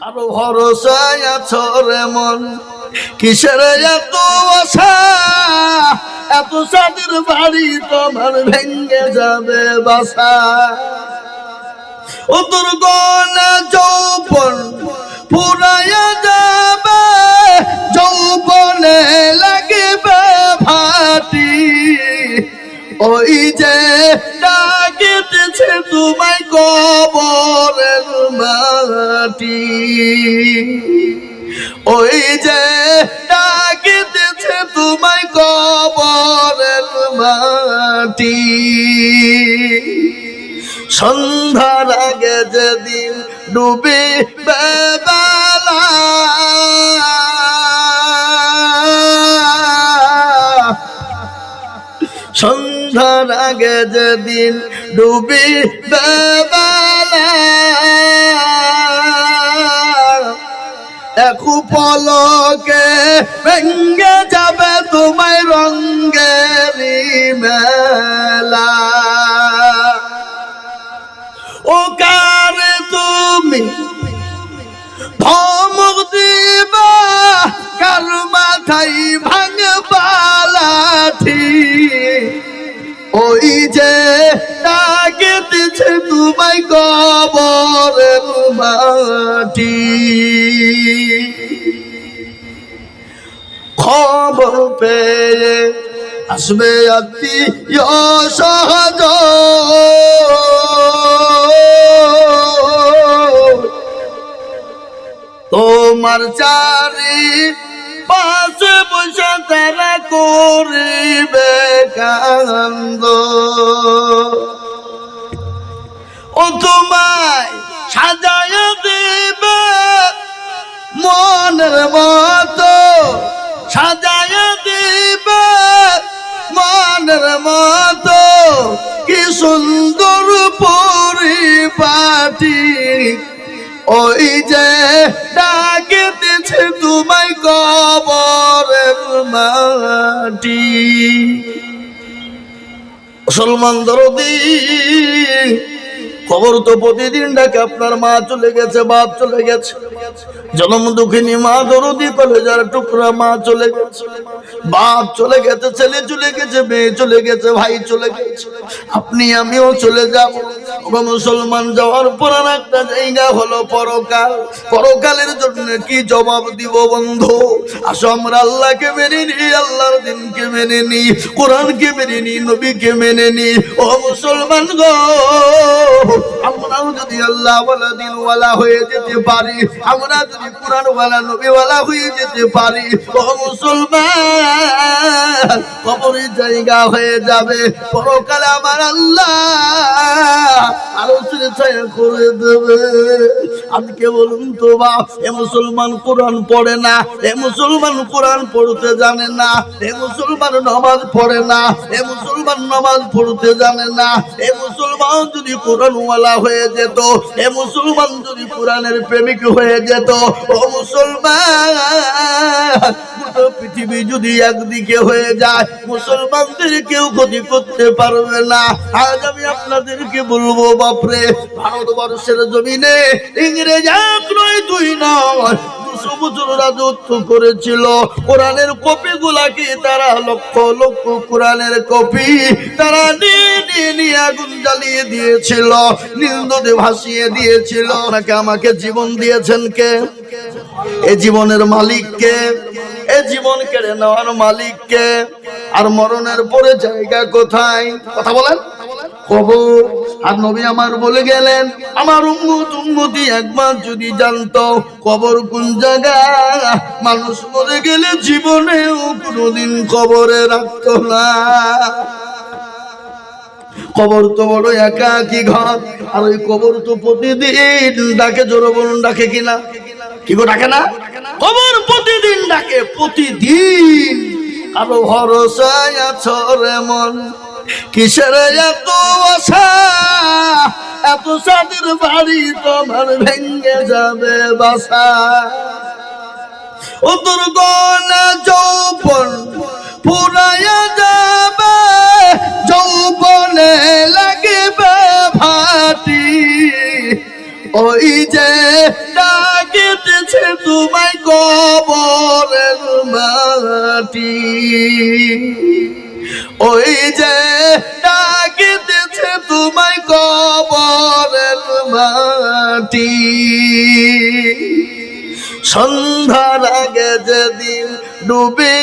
কারও ভরসায় আছো মন? কিসের এত এত সাদের বাড়ি তোমার ভেঙ্গে যাবে বাসা। ও তোর যৌবন ফুরাইয়া যাবে, যৌবনে লাগবে ভাটি। ওই যে তোমায় কবরের মাটি। ওই যে ডাকিতেছে তোমায় কবরের মাটি। সন্ধ্যার আগে যেদিন ডুবে বেলা সন্ধ্যার আগে যেদিন ডুবি একু পলকে ভেঙ্গে যাবে তোমায় রঙ্গেরি মেলা। ও কারে তুমি ধমক দিবা, কার মাথায় ওই যে ডাকেতেছে তোমায় কবরের মাটি। খবর পেয়ে আসবে আত্মীয় সহজ তোমার চারি পাশে বসে তারা করিবে কান্দ। ও তোমায় সাজায় দিবে মনের মতো। সাজায় দিবে মনের মতো। কি সুন্দর পরিপাটি। ওই যে ডাকিতেছে তোমায় কবরের মাটি। মুসলমান দরদি খবর তো প্রতিদিন ডাকে, আপনার মা চলে গেছে, বাপ চলে গেছে। জনম দুঃখিনী মা দরদি, কলেজার টুকরা মা চলে গেছে। বাপ চলে গেছে, ছেলে চলে গেছে, মেয়ে চলে গেছে, ভাই চলে গেছে। আপনি, আমিও চলে যাব। মুসলমান যাওয়ার পর একটা জায়গা হলো পরকাল। পরকালের জন্য কি জবাব দিব বন্ধু? আসো আমরা আল্লাহকে মেনে নি আল্লাহর দিনকে মেনে নি কোরআনকে মেনে নি নবীকে মেনে নি ও মুসলমান গো, আমরাও যদি আল্লাহ ওয়ালা দিন ওয়ালা হয়ে যেতে পারি, আমরা যদি কোরআন ওয়ালা নবী ওয়ালা হয়ে যেতে পারি, ও মুসলমান। কবরের জায়গা হয়ে যাবে। পরকালে আমার আল্লাহ আরও ছায়া করে দেবে। আজকে বলুন তো বা, এ মুসলমান কোরআন পড়ে না, এ মুসলমান কোরআন পড়তে জানে না, এ মুসলমান নামাজ পড়ে না, এ মুসলমান নামাজ পড়তে জানে না, এ মুসলমান যদি কোরআন ওয়ালা হয়ে যেত, এ মুসলমান যদি কোরআনের প্রেমিক হয়ে যেত, ও মুসলমান গোটা পৃথিবী যদি একদিকে হয়ে যায়, মুসলমানদের কেউ ক্ষতি করতে পারবে না। আজ আমি আপনাদেরকে বলব, বাপরে, ভারতবর্ষের জমিনে ইংরেজ এক নয়, দুই নয় বছর রাজত্ব করেছিল, কোরআনের কপি গুলাকে তারা লক্ষ লক্ষ কোরআনের কপি? তারা নিয়ে নিয়ে আগুন জ্বালিয়ে দিয়েছিল নিন্দতে ভাসিয়ে দিয়েছিল। আপনাকে আমাকে জীবন দিয়েছেন কে? এ জীবনের মালিককে এ জীবন কেড়ে নেওয়ার মালিককে আর মরণের পরে জায়গা কোথায়? কথা বলেন। আর নবী আমার বলে গেলেন, আমার কবর মানুষ মরে গেলে জীবনেও কোনোদিন কবরে রাখতো না। কবর তো বড় একা কি ঘর, আর ওই কবর তো প্রতিদিন ডাকে, জোরে বলুন, ডাকে কিনা কি গো, ডাকে না? কবর প্রতিদিন ডাকে, প্রতিদিন। কারও ভরসায় আছো রে মন কিসের এত আশা? এত সাদের বাড়ি তোমার ভেঙ্গে যাবে বাসা। ও তোর গনা যৌবন ফুরাইয়া যাবে, যৌবনে লাগবে ভাটি। ওই যে ডাকে ডাকিতেছে তোমায় কবরের মাটি। ওই যে ডাকিতেছে তোমায় কবরের মাটি। সন্ধ্যার আগে যেদিন ডুবে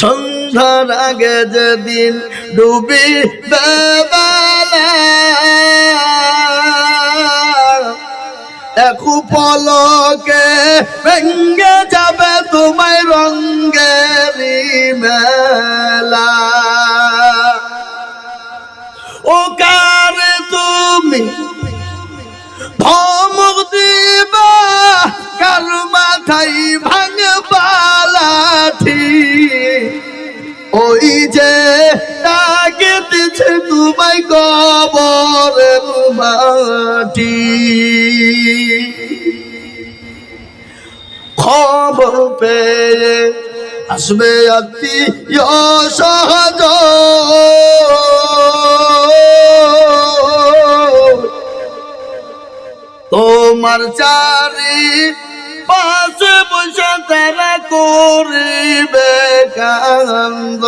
সন্ধ্যার আগে যেদিন ডুবি বেলা পলকে ভেঙ্গে যাবে তোমায় রঙ্গেরি মেলা। ও কারে তুমি ধমক দিবা, কার মাথায় ভাঙবা লাঠি ওই যে ডাকিতেছে তোমায় কবরের মাটি। খবর পেয়ে আসবে অতি সহজ তোমার চারি পাশে বসে তারা করিবে কান্দ।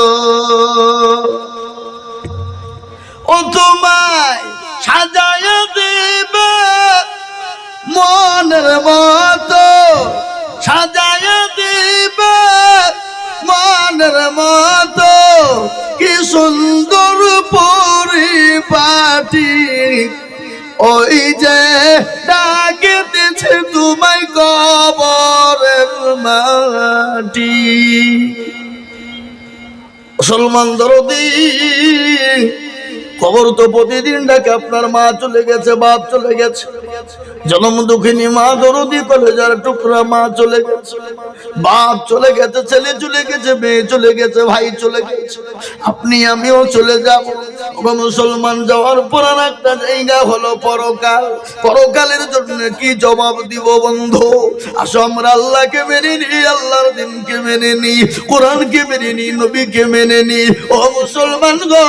ও তোমায় সাজায় দিবে মনের মতো মনের মতো কি সুন্দর পরিপাটি। ওই যে ডাকিতেছে তোমায় কবরের মাটি। মুসলমান দরদি খবর তো প্রতিদিন ডাকে, আপনার মা চলে গেছে, বাপ চলে গেছে। জন্ম দুঃখিনী মা, দরদি কলেজার টুকরা মা চলে গেছে। বাপ চলে গেছে, ছেলে চলে গেছে, মেয়ে চলে গেছে, ভাই চলে গেছে। আপনি, আমিও চলে যাব। মুসলমান যাওয়ার পর আর একটা জায়গা হলো পরকাল। পরকালের জন্য কি জবাব দিব বন্ধু? আসো আমরা আল্লাহকে মেনে নি আল্লাহর দিনকে মেনে নি কোরআনকে মেনে নি নবীকে মেনে নি ও মুসলমান গো,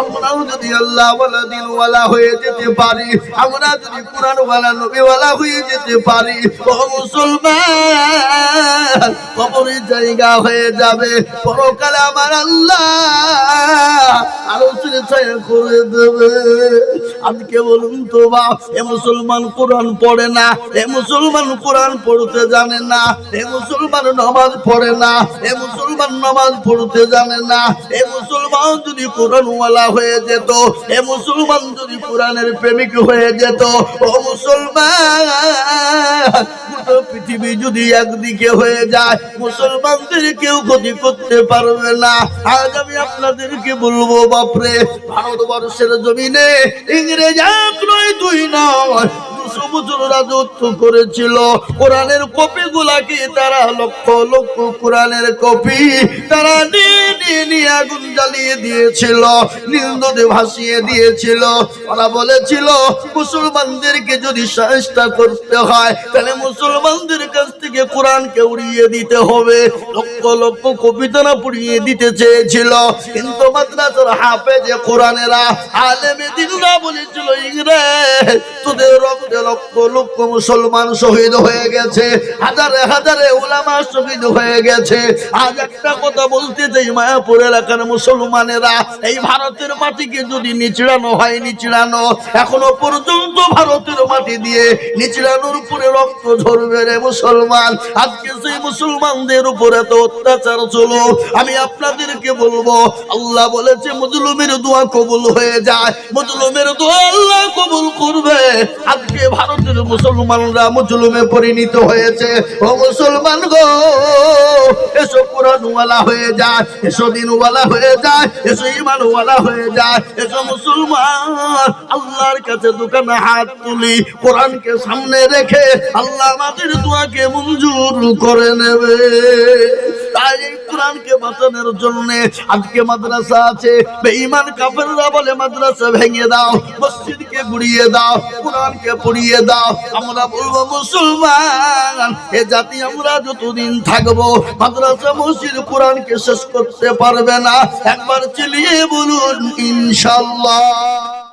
আমরাও যদি আল্লাহ ওয়ালা দিন ওয়ালা হয়ে যেতে পারি, আমরা যদি কোরআন ওয়ালা নবী ওয়ালা হয়ে যেতে পারি। ও মুসলমান কবরের জায়গা হয়ে যাবে। পরকালে আমার আল্লাহ ছায়া করে দেবে। বলুন তো বাপ এ মুসলমান কোরআন পড়ে না, এ মুসলমান কোরআন পড়তে জানে না, এ মুসলমান নামাজ পড়ে না, এ মুসলমান নামাজ পড়তে জানে না, এ মুসলমান যদি কোরআন ওয়ালা হয়ে যেত, এ মুসলমান যদি কোরআনের প্রেমিক হয়ে যেত মুসলমান গোটা পৃথিবী যদি একদিকে হয়ে যায়, মুসলমানদের কেউ ক্ষতি করতে পারবে না। আজ আপনাদেরকে বলব, বাপরে, ভারতবর্ষের জমিনে ইংরেজ এক নয়, দুই নয় দুশো রাজত্ব করেছিল, কোরআনের তারা লক্ষ লক্ষ কোরআনের কপি? তারা আগুন জ্বালিয়ে দিয়েছিল ভাসিয়ে দিয়েছিল। ওরা বলেছিল, মুসলমানদেরকে যদি সাহায্য করতে হয়, তাহলে মুসলমানদের কাছ থেকে কোরআনকে উড়িয়ে দিতে হবে। লক্ষ লক্ষ কপি তারা পুড়িয়ে দিতে চেয়েছিল। কিন্তু মাদ্রাসার হাফেজে কোরআনেরা আলেমে দিনরা বলেছিল, ইংরেজ, তোদের রক্তে লক্ষ লক্ষ মুসলমান শহীদ হয়ে গেছে, হাজারে হাজারে ওলামা শহীদ হয়ে গেছে। আজ একটা কথা বলতে চাই, মায়াপুর এলাকার মুসলমানেরা, এই ভারতের মাটিকে যদি নিচড়ানো হয়, নিচড়ানো। এখনও পর্যন্ত ভারতের মাটি দিয়ে নিচড়ানোর উপরে রক্ত ঝরবে রে মুসলমান। আজকে সেই মুসলমানদের উপর এত অত্যাচার চলো। আমি আপনাদেরকে বলব, আল্লাহ বলেছে, মজলুমের দোয়া কবুল হয়ে যায়, মজলুমের দোয়া আল্লাহ কবুল করবে। আজকে ভারতের মুসলমানরা মুসলুমে পরিণত হয়েছে। ও মুসলমান গো, এসো কোরআনওয়ালা হয়ে যায়, এসো দিনওয়ালা হয়ে যায়, এসো ইমানওয়ালা হয়ে যায়, এসো মুসলমান। আল্লাহর কাছে দোকানে হাত তুলি, কোরআনকে সামনে রেখে আল্লাহ আমাদের দোয়াকে মঞ্জুর করে নেবে। তাই কোরআনকে বাঁচানোর জন্য আজকে মাদ্রাসা আছে। বেঈমান কাফেররা বলে, মাদ্রাসা ভেঙে দাও মসজিদকে কোরআনকে পুড়িয়ে দাও, কোরআনকে পুড়িয়ে দাও। আমরা বলব, মুসলমান, এ জাতি আমরা যতদিন থাকব, মাদ্রাসা, মসজিদ, কোরআনকে শেষ করতে পারবে না। একবার চিলিয়ে বলুন, ইনশাল্লাহ।